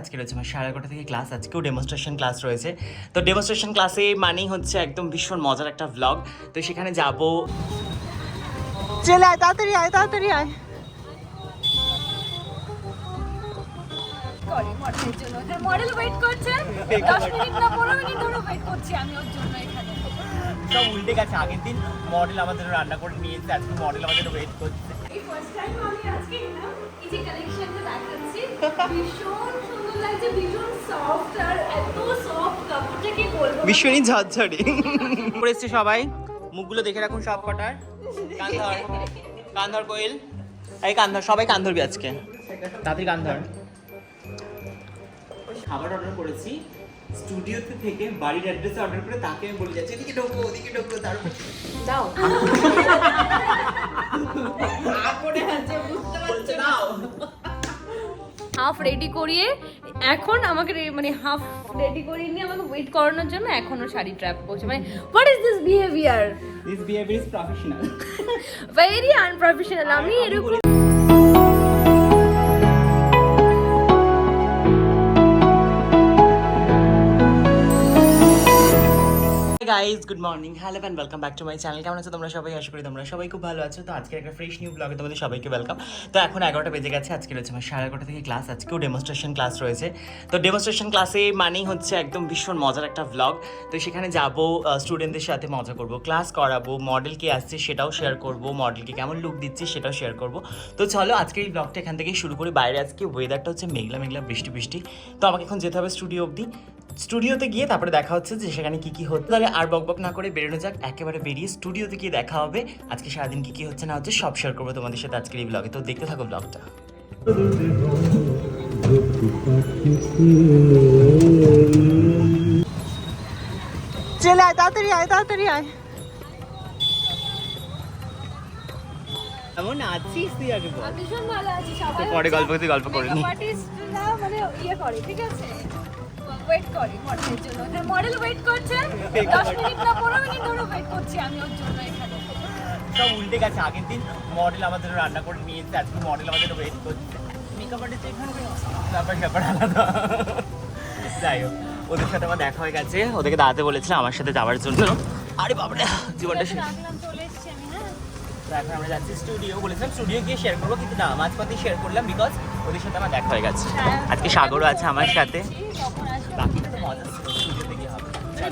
আজকে রয়েছে আমার সাড়ে এগারোটা থেকে ক্লাস আজকেও ডেমনস্ট্রেশন ক্লাস রয়েছে। তো ডেমনস্ট্রেশন ক্লাসে মানেই হচ্ছে একদম ভীষণ মজার একটা ভ্লগ তো সেখানে যাব। চলে আয় তাড়াতাড়ি আয় তাড়াতাড়ি আয়। করে মডেলের জন্য। মডেল ওয়েট করছে। দশ মিনিট না পনেরো মিনিট ধরে ওয়েট করছি আমি ওর জন্য এখানে। সব উল্টে গেছে আগের দিন। মডেল আমাদের রান্না করে নিয়ে এসেছে আজকে মডেল আমাদের ওয়েট করছে। ফার্স্ট টাইম আমি আজকে এলাম। এই যে কালেকশনটা দেখাচ্ছি ভীষণ সুন্দর লাগছে ভীষণ সফট আর এত সফট কাপড়টা কি বলব? ভীষণই ঝরঝরে। করে এসছে সবাই। মুখগুলো দেখে রাখুন সব কটার কান্ধর কান্ধর কোয়েল। এই কান্ধর সবাই কান ধরবি আজকে। তাড়াতাড়ি কান্ধর। খাবার অর্ডার করেছি। স্টুডিওতে থেকে বাড়ির অ্যাড্রেসে অর্ডার করে তাকে আমি বলে যাচ্ছি এদিকে ঢোকো ওদিকে ঢোকো তারপর দাও বলছে দাও হাফ রেডি করিয়ে এখন আমাকে রে- মানে হাফ রেডি করিয়ে নিয়ে আমাকে ওয়েট করানোর জন্য এখনও শাড়ি ট্র্যাপ করছে। মানে what is this behaviour this behaviour is professional very unprofessional আমি এরকম guys good morning hello and welcome back to my channel কেমন আছো তোমরা সবাই? আশা করি তোমরা সবাই খুব ভালো আছো। তো আজকে একটা ফ্রেশ নিউ ব্লগে তোমাদের সবাইকে ওয়েলকাম তো এখন এগারোটা বেজে গেছে আজকে রয়েছে আমার সাড়ে এগারোটা থেকে ক্লাস আজকেও ডেমনস্ট্রেশন ক্লাস রয়েছে। তো ডেমনস্ট্রেশন ক্লাসে মানেই হচ্ছে একদম ভীষণ মজার একটা ব্লগ তো সেখানে যাব স্টুডেন্টদের সাথে মজা করব ক্লাস করাবো মডেল কে আসছে সেটাও শেয়ার করব মডেলকে কেমন লুক দিচ্ছে সেটাও শেয়ার করব। তো চলো আজকে এই ব্লগটা এখান থেকেই শুরু করি। বাইরে আজকে ওয়েদারটা হচ্ছে মেঘলা মেঘলা, বৃষ্টি বৃষ্টি। তো আমাকে এখন যেতে হবে স্টুডিও অবধি। স্টুডিওতে গিয়ে তারপরে দেখা হচ্ছে যে সেখানে কী কী হচ্ছে। তাহলে আর বকবক না করে বেরোনো যাক একেবারে বেরিয়ে স্টুডিওতে গিয়ে দেখা হবে। আজকে সারাদিন কি কি হচ্ছে না হচ্ছে সব শেয়ার করব তোমাদের সাথে আজকের এই ব্লগে তো দেখতে থাকো ব্লগটা চলে আয় তাড়াতাড়ি আয় তাড়াতাড়ি আয়। কেমন আছিস তুই আগে বল? আমি ভীষণ ভালো আছি সবাই পরে গল্প করতে গল্প করে নি। মানে ইয়ে করে ঠিক আছে? ওয়েট করে মডেলের জন্য। মডেল ওয়েট করছে দশ মিনিট না পনেরো মিনিট ধরে ওয়েট করছি আমি ওর জন্য এখানে। সব উল্টে গেছে আগের দিন মডেল আমাদের রান্না করে নিয়ে এসেছে আজকে মডেল আমাদের ওয়েট করছে। মেকআপ আর্টিস্ট এখানে ব্যাপার ব্যাপার আলাদা। যাই হোক ওদের সাথে আমার দেখা হয়ে গেছে। ওদেরকে দাঁড়াতে বলেছিলাম আমার সাথে যাওয়ার জন্য। আরে বাবারে জীবনটা শেষ। হ্যাঁ? এখন আমরা যাচ্ছি স্টুডিও বলেছিলাম। স্টুডিও গিয়ে শেয়ার করব কিন্তু না মাঝপথে শেয়ার করলাম বিকজ ওদের সাথে আমার দেখা হয়ে গেছে। আজকে সাগরও আছে আমার সাথে। বাকিটা তো মজা স্টুডিওতে গিয়ে হবে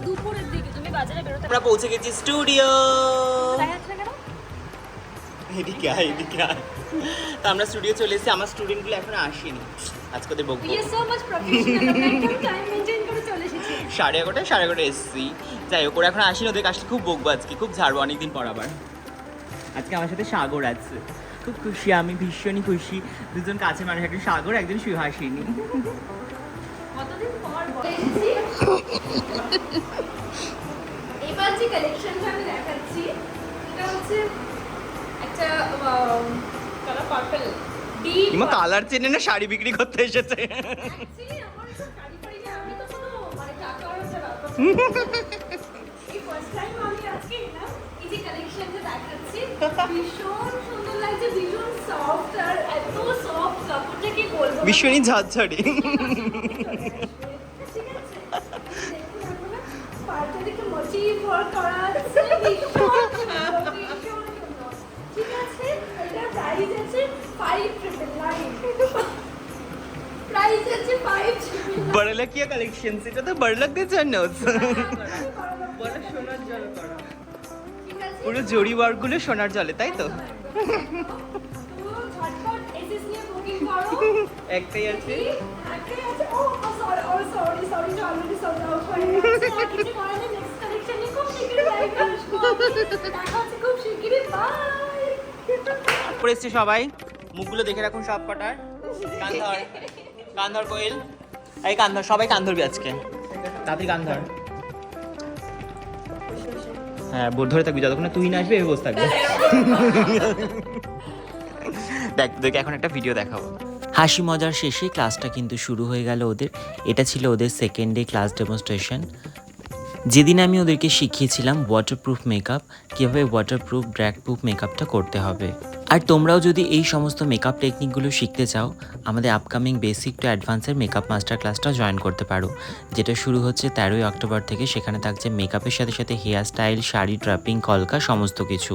দুপুরের দিকে তুমি বাজারে বেরোতে আমরা পৌঁছে গেছি স্টুডিও। এদিকে আয় এদিকে আয়। তো আমরা স্টুডিও চলে এসেছি আমার স্টুডেন্টগুলো এখন আসেনি। আজকে ওদের বকবো সাড়ে এগারোটায় সাড়ে এগারোটায় এসেছি। যাই হোক ওরা এখন আসেনি ওদের আসলে খুব বকবো আজকে খুব ঝাড়বো অনেকদিন পর আবার। আজকে আমার সাথে সাগর আছে। খুব খুশি আমি ভীষণই খুশি। দুজন কাছে মানুষ একজন সাগর একজন সুহাসিনী। কতদিন পর এসেছি এবার যে কালেকশনটা আমি দেখাচ্ছি এটা হচ্ছে একটা কালার পার্পল। ডিপ ইমা কালার চেনে না শাড়ি বিক্রি করতে এসেছে? এই ফার্স্ট টাইম আমি আজকে এই যে কালেকশনটা দেখাচ্ছি ভীষণ ভীষণই বড়লাকিয়া কালেকশন সেটা তো বড়লাকদের জন্য ঠিক আছে পুরো জরি ওয়ার্কগুলো সোনার জলে তাই তো তো ঝটপট এসএস নিয়ে বুকিং করো একটাই আছে? এসছে সবাই। মুখগুলো দেখে রাখুন সব কটার কান্ধর কান্ধর কোয়েল। এই কান্ধর সবাই কান ধরবি আজকে। তাড়াতাড়ি কান্ধর। হ্যাঁ বোধ ধরে থাকবি, যতক্ষণ তুই না আসবি বসে দেখ, তোদেরকে এখন একটা ভিডিও দেখাবো। হাসি মজার শেষে ক্লাসটা কিন্তু শুরু হয়ে গেল ওদের। এটা ছিল ওদের সেকেন্ড ডে ক্লাস ডেমনস্ট্রেশন যেদিন আমি ওদেরকে শিখিয়েছিলাম ওয়াটারপ্রুফ মেকআপ কীভাবে ওয়াটারপ্রুফ ব্র্যাক প্রুফ মেকআপটা করতে হবে। আর তোমরাও যদি এই সমস্ত মেকআপ টেকনিকগুলো শিখতে চাও, আমাদের আপকামিং বেসিক টু অ্যাডভান্সের মেকআপ মাস্টার ক্লাসটা জয়েন করতে পারো। যেটা শুরু হচ্ছে তেরোই অক্টোবর থেকে, সেখানে থাকছে মেকআপের সাথে সাথে হেয়ার স্টাইল শাড়ি ড্রাপিং কলকা, সমস্ত কিছু।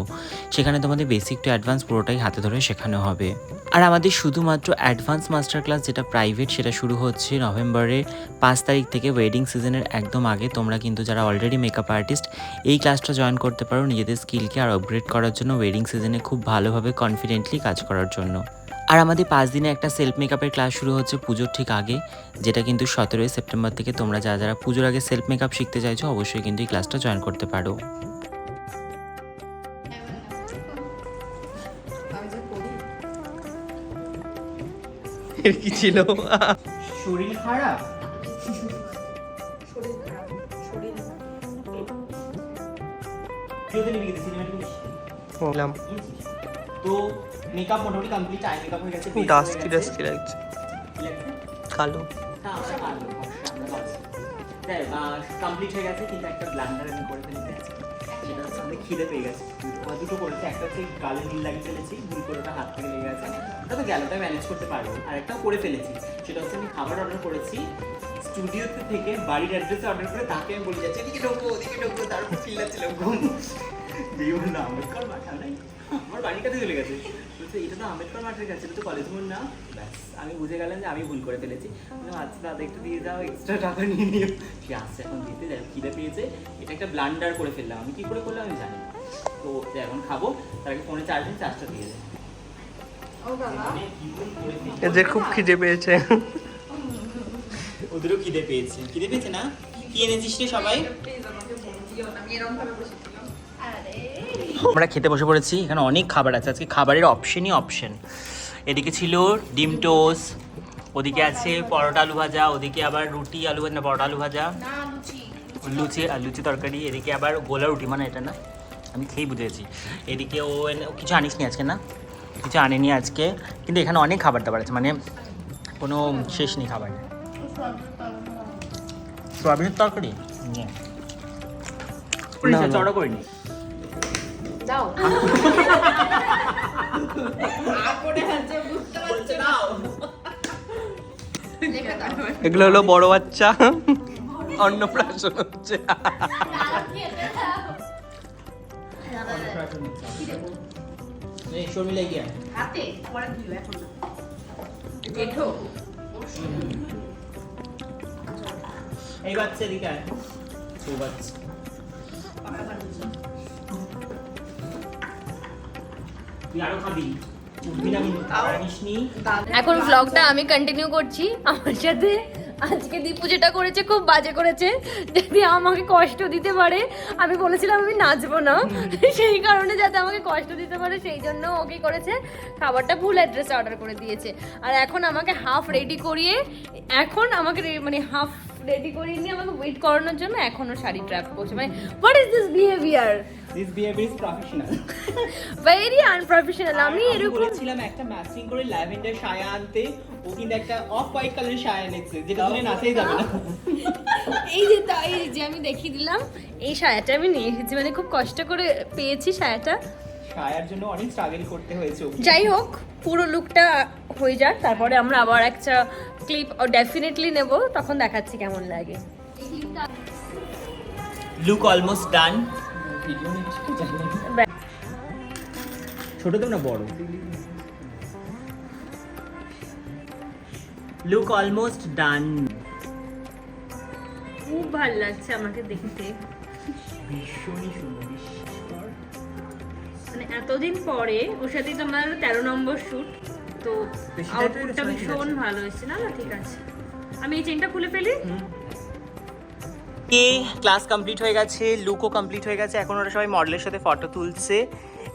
সেখানে তোমাদের বেসিক টু অ্যাডভান্স পুরোটাই হাতে ধরে শেখানো হবে। আর আমাদের শুধুমাত্র অ্যাডভান্স মাস্টার ক্লাস যেটা প্রাইভেট সেটা শুরু হচ্ছে নভেম্বরের পাঁচ তারিখ থেকে ওয়েডিং সিজনের একদম আগে। তোমরা কিন্তু যারা অলরেডি মেকআপ আর্টিস্ট এই ক্লাসটা জয়েন করতে পারো নিজেদের স্কিলকে আর আপগ্রেড করার জন্য ওয়েডিং সিজনে খুব ভালোভাবে কনফিডেন্টলি কাজ করার জন্য। আর আমাদের পাঁচ দিনে একটা সেলফ মেকআপের ক্লাস শুরু হচ্ছে পুজোর ঠিক আগে যেটা কিন্তু সতেরোই সেপ্টেম্বর থেকে তোমরা যারা যারা পুজোর আগে সেলফ মেকআপ শিখতে চাইছো অবশ্যই কিন্তু এই ক্লাসটা জয়েন করতে পারো। কি ছিল? শরীর খারাপ? বললাম তো মেকআপ মোটামুটি কমপ্লিট আই মেকআপ হয়ে গেছে ডাস্টি। ডাস্টি লাগছে কালো কমপ্লিট হয়ে গেছে কিন্তু একটা ব্লান্ডার আমি করে ফেলেছি সেটা হচ্ছে আমাদের খিদে পেয়ে গেছে আমার দুটো করেছে একটা হচ্ছে গালে নীল লাগিয়ে ফেলেছি ভুল করে ওটা হাত থেকে লেগে গেছে ওটা তো গেলোটা ম্যানেজ করতে পারব আর একটাও করে ফেলেছি সেটা হচ্ছে আমি খাবার অর্ডার করেছি স্টুডিওতে থেকে বাড়ির অ্যাড্রেসে অর্ডার করে তাকে আমি বলে যাচ্ছি এদিকে ঢোকো ওদিকে ঢোকো তারপর চিল্লাচ্ছিল ঘুম বলল না আম্বেদকর মাঠ নাই আমার বাড়ির কাছে চলে গেছে। বলছে এটা তো আম্বেদকর মাঠের কাছে এটা তো কলেজ মোড় না? ব্যাস আমি বুঝে গেলাম যে আমি ভুল করে ফেলেছি। আচ্ছা দাদা একটু দিয়ে দাও এক্সট্রা টাকা নিয়ে নিও। সে আসছে এখন দিতে যাই খিদে পেয়েছে। এটা একটা ব্লান্ডার করে ফেললাম। আমি কি করে করলাম আমি জানি না। তো এখন খাব। তার আগে ফোনে চার্জ দিন চার্জটা দিয়ে দেয়। এদের খুব খিদে পেয়েছে। ওদেরও খিদে পেয়েছে। খিদে পেয়েছে না? কি এনেছিস রে সবাই? আমরা খেতে বসে পড়েছি এখানে অনেক খাবার আছে। আজকে খাবারের অপশনই অপশন এদিকে ছিল ডিম টোস ওদিকে আছে পরোটা আলু ভাজা ওদিকে আবার রুটি আলু ভাজা না পরোটা আলু ভাজা? লুচি। আর লুচি তরকারি এদিকে আবার গোলা রুটি মানে এটা না? আমি খেয়েই বুঝেছি এদিকে ও এনে- কিছু আনিস নি আজকে না? কিছু আনেনি আজকে কিন্তু এখানে অনেক খাবার দাবার আছে মানে কোনো শেষ নেই খাবার। সোয়াবিনের তরকারি। চড়া করিনি? দাও। এগুলো হলো বড় বাচ্চা। অন্নপ্রাশন হচ্ছে। এই বাচ্চা ও বাচ্চা। তুই আরও খাবি। এখন ব্লগটা আমি কন্টিনিউ করছি। আমার সাথে আজকে দীপু যেটা করেছে খুব বাজে করেছে। যদি আমাকে কষ্ট দিতে পারে আমি বলেছিলাম আমি নাচবো না। সেই কারণে যাতে আমাকে কষ্ট দিতে পারে সেই জন্য ও কি করেছে খাবারটা ভুল অ্যাড্রেসে অর্ডার করে দিয়েছে। আর এখন আমাকে হাফ রেডি করিয়ে এখন আমাকে রে- মানে হাফ রেডি করিয়ে নিয়ে আমাকে ওয়েট করানোর জন্য এখনও শাড়ি ট্র্যাপ করছে। মানে what is this behaviour this behaviour is professional very unprofessional আমি এরকম বলেছিলাম একটা ম্যাচিং করে ল্যাভেন্ডার সায়া আনতে ও কিন্তু একটা অফ হোয়াইট কালারের সায়া এনেছে যেটা তুমি নাচেই যাবে না। এই যে তা- এই যে আমি দেখিয়ে দিলাম এই সায়াটা আমি নিয়ে এসেছি। মানে খুব কষ্ট করে পেয়েছি সায়াটা সায়ার জন্য অনেক স্ট্রাগল করতে হয়েছে যাই হোক পুরো লুকটা হয়ে যাক তারপরে আমরা আবার একটা ক্লিপ ডেফিনেটলি নেব তখন দেখাচ্ছি কেমন লাগে। লুক অলমোস্ট ডান ছোট তো না বড়? লুক অলমোস্ট ডান খুব ভালো লাগছে আমাকে দেখতে। ভীষণই সুন্দর। মানে এতদিন পরে ওর সাথে তো আমার তেরো নম্বর শুট তো আউটপুটটা ভীষণ ভালো এসেছে না না ঠিক আছে। আমি এই চেনটা খুলে ফেলি? এ ক্লাস কমপ্লিট হয়ে গেছে লুকও কমপ্লিট হয়ে গেছে এখন ওরা সবাই মডেলের সাথে ফটো তুলছে।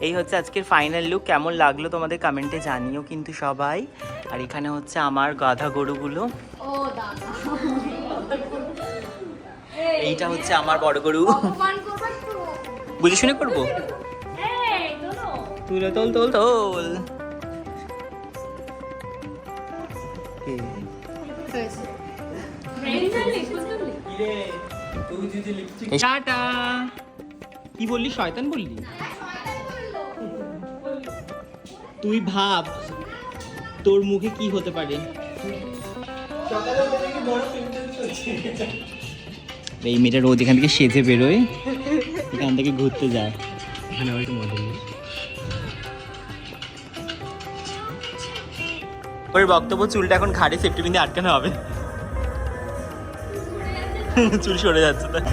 এই হচ্ছে আজকের ফাইনাল লুক কেমন লাগল তোমাদের কমেন্টে জানিও কিন্তু সবাই। আর এখানে হচ্ছে আমার গাধা গরুগুলো। এইটা হচ্ছে আমার বড় গরু। বুঝে শুনে করব? তুলে তোল তোল তোল। টাটা। কি বললি? শয়তান বললি? তুই ভাব তোর মুখে কি হতে পারে? এই মেয়েটা রোজ এখান থেকে সেজে বেরোয় এখান থেকে ঘুরতে যায়। এখানে একটু মজা ওর বক্তব্য চুলটা এখন খাড়ে সেফটি বিন্দে আটকানো হবে। চুল সরে যাচ্ছে তাই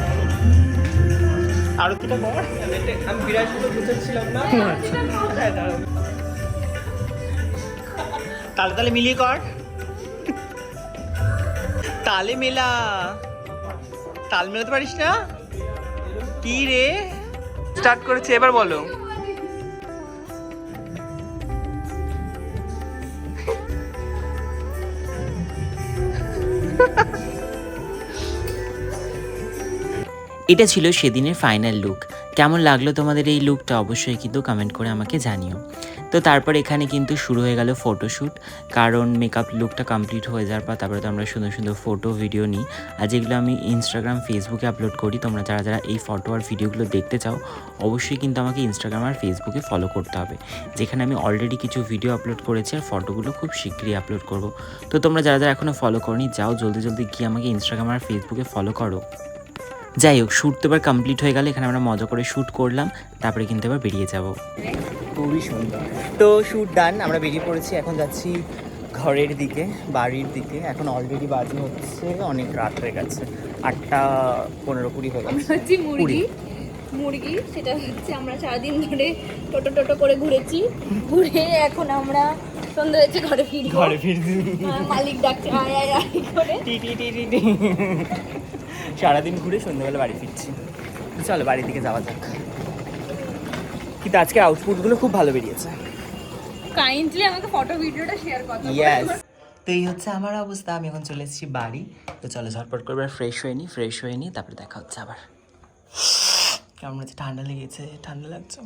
আরতিটা আমি বিরাট শুধু না। তালে তালে মিলিয়ে কর। তালে মেলা। তাল মেলাতে পারিস না? কি রে? স্টার্ট করেছে এবার বলো। এটা ছিল সেদিনের ফাইনাল লুক কেমন লাগল তোমাদের এই লুকটা অবশ্যই কিন্তু কমেন্ট করে আমাকে জানিও। তো তারপর এখানে কিন্তু শুরু হয়ে গেল ফটোশ্যুট কারণ মেকআপ লুকটা কমপ্লিট হয়ে যাওয়ার পর তারপরে তো আমরা সুন্দর সুন্দর ফটো ভিডিও নিই। আর যেগুলো আমি ইনস্টাগ্রাম ফেসবুকে আপলোড করি, তোমরা যারা যারা এই ফটো আর ভিডিওগুলো দেখতে চাও, অবশ্যই কিন্তু আমাকে ইনস্টাগ্রাম আর ফেসবুকে ফলো করতে হবে। যেখানে আমি অলরেডি কিছু ভিডিও আপলোড করেছি আর ফটোগুলো খুব শীঘ্রই আপলোড করব। তো তোমরা যারা যারা এখনও ফলো করনি, যাও জলদি জলদি গিয়ে আমাকে ইনস্টাগ্রাম আর ফেসবুকে ফলো করো। যাই হোক শ্যুট তো এবার কমপ্লিট হয়ে গেলে এখানে আমরা মজা করে শ্যুট করলাম তারপরে কিন্তু এবার বেরিয়ে যাব। খুবই সুন্দর। তো শুট ডান আমরা বেরিয়ে পড়েছি এখন যাচ্ছি ঘরের দিকে বাড়ির দিকে। এখন অলরেডি বাজে হচ্ছে অনেক রাত হয়ে গেছে। আটটা পনেরো কুড়ি হয়ে গেছে। হচ্ছে মুরগি। মুরগি সেটা হচ্ছে আমরা সারাদিন ধরে টোটো টোটো করে ঘুরেছি। ঘুরে এখন আমরা সন্ধ্যা হয়েছে ঘরে ফিরবো। ঘরে ফিরছি মালিক ডাকছে আয় আয় আয় করে। টি টি টি টি। সারাদিন ঘুরে সন্ধ্যেবেলা বাড়ি ফিরছি। চলো বাড়ির দিকে যাওয়া যাক। কিন্তু আজকে আউটপুটগুলো খুব ভালো বেরিয়েছে। কাইন্ডলি আমাকে ফটো ভিডিওটা শেয়ার করো। ইয়েস তো এই হচ্ছে আমার অবস্থা আমি এখন চলে এসেছি বাড়ি। তো চলো ঝটপট করে ফ্রেশ হয়ে নিই ফ্রেশ হয়ে নিই তারপরে দেখা হচ্ছে আবার। কেমন হচ্ছে ঠান্ডা লেগেছে ঠান্ডা লাগছে।